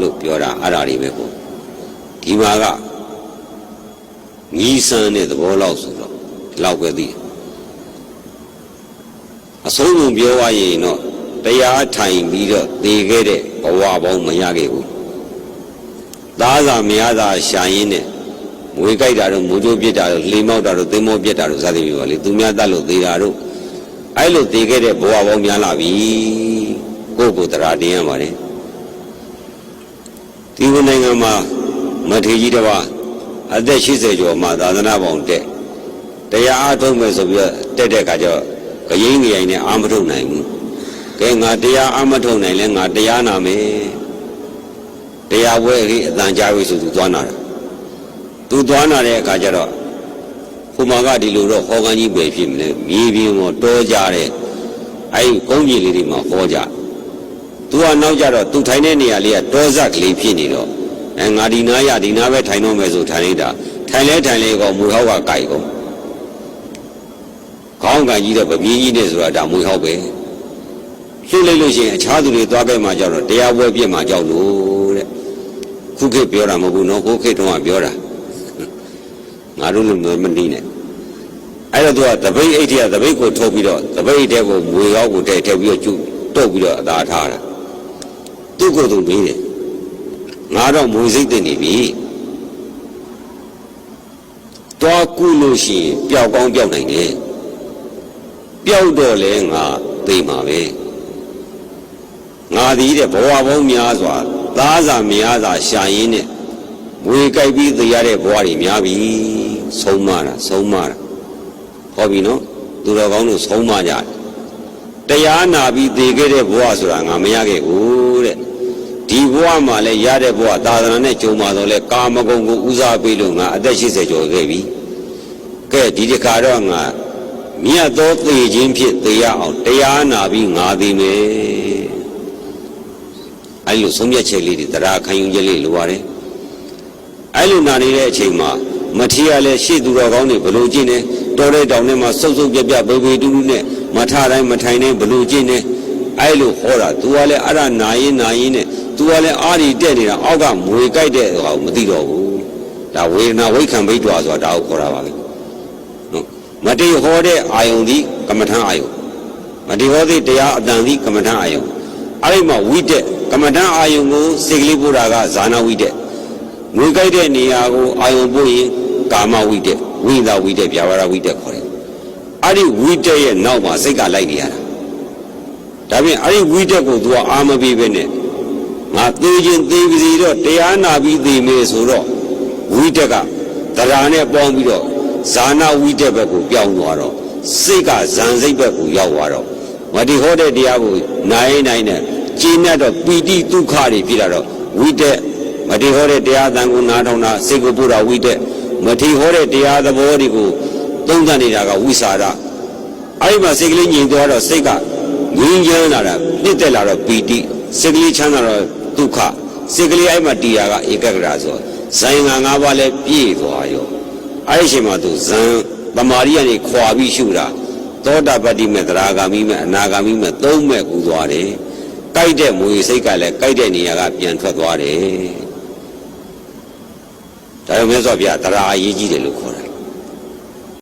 လို့ပြောတာအဲ့ဒါတွေပဲပေါ့ဒီမှာကငီးဆန်းတဲ့သဘောလောက်ဆိုတော့ဒီလောက်ပဲသိတယ်အဆုံးစုံပြောရရင်တော့တရားထိုင်ပြီးတော့သေခဲ့တဲ့ဘဝပေါင်းမရခဲ့ဘူးသားစာမရတာရှာရင်းနဲ့မွေကြိုက်တာတို့မူကြိုးပြစ်တာတို့လေမောက်တာတို့သင်းမောပြစ်တာတို့စသဖြင့်ပါလေသူများတတ်လို့သေတာတို့အဲ့လိုသေခဲ့တဲ့ဘဝပေါင်းများလာပြီကိုယ့်ကိုယ်တရားတင်ရပါတယ် ဒီဝန်နိုင်ငံမှာမထေကြီးတစ်ပါးအသက်80ကျော်မှသာသနာပေါင်းတက်တရားအားထုတ်မယ်ဆိုပြီးတော့တက်တဲ့ခါကျတော့ဂရင်းငရိုင်နဲ့အာမထုတ်နိုင်ဘူးကဲငါတရားအာမထုတ်နိုင်လဲငါတရားနာမယ်တရားဝဲကြီးအတန်ကြားပြီဆိုသူသွားနာတာသူသွားနာတဲ့အခါကျတော့ဟိုမှာကဒီလိုတော့ဟောကန်းကြီးပဲဖြစ်မလဲမြေပြင်ပေါ်တောကြတဲ့အဲ့ဒီကုန်းကြီးလေးတွေမှာဟောကြ သူကနောက်ကြတော့သူထိုင်တဲ့နေရာလေးကတောဇက်ကလေးဖြစ်နေတော့အဲငါဒီနားရဒီနားပဲထိုင်တော့မယ်ဆိုထိုင်လိုက်တာထိုင်လဲထိုင်လဲကောမူဟောက်ကကြိုက်ကုန်ခေါင်းကန်ကြီးတော့ဗပြေးကြီးနဲ့ဆိုတာဒါမွေဟောက်ပဲလှုပ်လိုက်လို့ရှိရင်အခြားသူတွေသွားခဲ့မှကြောက်တော့တရားပွဲပြစ်မှကြောက်လို့တဲ့ခုခေတ်ပြောတာမဟုတ်ဘူးနော်ကိုခေတ်တုန်းကပြောတာငါတို့လူမျိုးမနှီးနဲ့အဲ့တော့သူကတပိတ်အိတ်တရတပိတ်ကိုထုတ်ပြီးတော့တပိတ်အိတ်တဲ့ကိုမွေဟောက်ကိုတဲ့ထည့်ပြီးတော့ကျုပ်တုတ်ပြီးတော့အသာထားတာ သူ့ကိုယ်သူမေးတယ်ငါတော့မွေစိတ်တင်နေပြီတွားကုလို့ရှိရင်ပျောက်ကောင်းပျောက်နိုင်တယ်ပျောက်တော့လဲငါသိမှာပဲငါသည်တဲ့ဘဝပေါင်းများစွာသားစာမယားစာရှာရင်းနဲ့ဝေကြိုက်ပြီးသိရတဲ့ဘဝတွေများပြီဆုံးမတာဆုံးမတာဟောပြီနော်သူတော်ကောင်းတို့ဆုံးမကြတယ်တရားနာပြီးသိခဲ့တဲ့ဘဝဆိုတာငါမရခဲ့ဘူးတဲ့ ဒီဘဝမှာလဲရတဲ့ဘဝသာသနာနဲ့ကြုံပါတော့လဲကာမဂုဏ်ကိုဦးစားပေးလို့ငါအသက်80ကျော်ခဲ့ပြီကဲဒီတခါတော့ငါမြတ်သောသေခြင်းဖြစ်သေရအောင်တရားနာပြီးငါသိမယ်အဲ့လိုဆုံးဖြတ်ချက်လေးတွေတရားခံယူချက်လေးလိုပါတယ်အဲ့လိုနာနေတဲ့အချိန်မှာမထီရလဲရှေ့သူတော်ကောင်းတွေဘလို့ကျင့်နေတော်တဲ့တောင်ထဲမှာစုပ်စုပ်ပြပြဘေဘေတူးတူးနဲ့မထတိုင်းမထိုင်တိုင်းဘလို့ကျင့်နေအဲ့လိုဟောတာ तू ကလည်းအဲ့ဒါနာရင်နာရင်နဲ့ तू ကလည်းအားဒီတက်နေတာအောက်ကမွေကြိုက်တဲ့ဟာကိုမသိတော့ဘူးဒါဝေဒနာဝိခံဘိတ်တော်ဆိုတာဒါကိုခေါ်တာပါပဲနော်မတေဟောတဲ့အာယုန်ဒီကမ္မထအာယုန်မတေဟောတဲ့တရားအတန်ဒီကမ္မထအာယုန်အဲ့ဒီမှာဝိတက်ကမ္မထအာယုန်ကိုစိတ်ကလေးပို့တာကဇာနာဝိတက်ငွေကြိုက်တဲ့နေရာကိုအာယုံပို့ရင်ကာမဝိတက်ဝိသာဝိတက်ဗျာပါဒဝိတက်ခေါ်တယ်အဲ့ဒီဝိတက်ရဲ့နောက်မှာစိတ်ကလိုက်နေရတာဒါပြင်အဲ့ဒီဝိတက်ကိုသူကအာမပေးပဲနဲ့ ငါသေးခြင်းသေးပြီစီတော့တရားနာပြီးသေမယ်ဆိုတော့ဝိတက်ကတရားနဲ့ပေါင်းပြီးတော့ဇာနာဝိတက်ဘက်ကိုပြောင်းသွားတော့စိတ်ကဇန်စိတ်ဘက်ကိုရောက်သွားတော့မတိဟောတဲ့တရားကိုနိုင်နိုင်နဲ့ကျင်းတ်တော့ပီတိဒုက္ခတွေဖြစ်လာတော့ဝိတက်မတိဟောတဲ့တရားတန်ကိုနားထောင်တာစိတ်ကိုပို့တာဝိတက်မတိဟောတဲ့တရားသဘောတွေကိုသုံးသပ်နေတာကဝိစာရအဲ့ဒီမှာစိတ်ကလေးညင်သွားတော့စိတ်ကငြင်းချမ်းလာတာပြစ်တက်လာတော့ပီတိစိတ်ကလေးချမ်းသာတော့ ဒုက္ခစိတ်ကလေးအဲ့မှာတရားကဧကဂရဆိုဇိုင်ငံ၅ပါးလဲပြည့်သွားရောအဲ့ဒီအချိန်မှာသူဇံတမာရီကနေခွာပြီးရှုတာသောတာပတ္တိမေသရာဂာမိမေအနာဂာမိမေသုံးမဲ့ကူသွားတယ်ကြိုက်တဲ့မူစိတ်ကလည်းကြိုက်တဲ့နေရာကပြန်ထွက်သွားတယ်ဒါကြောင့်မြတ်စွာဘုရားတရားအရေးကြီးတယ်လို့ခေါ်တယ်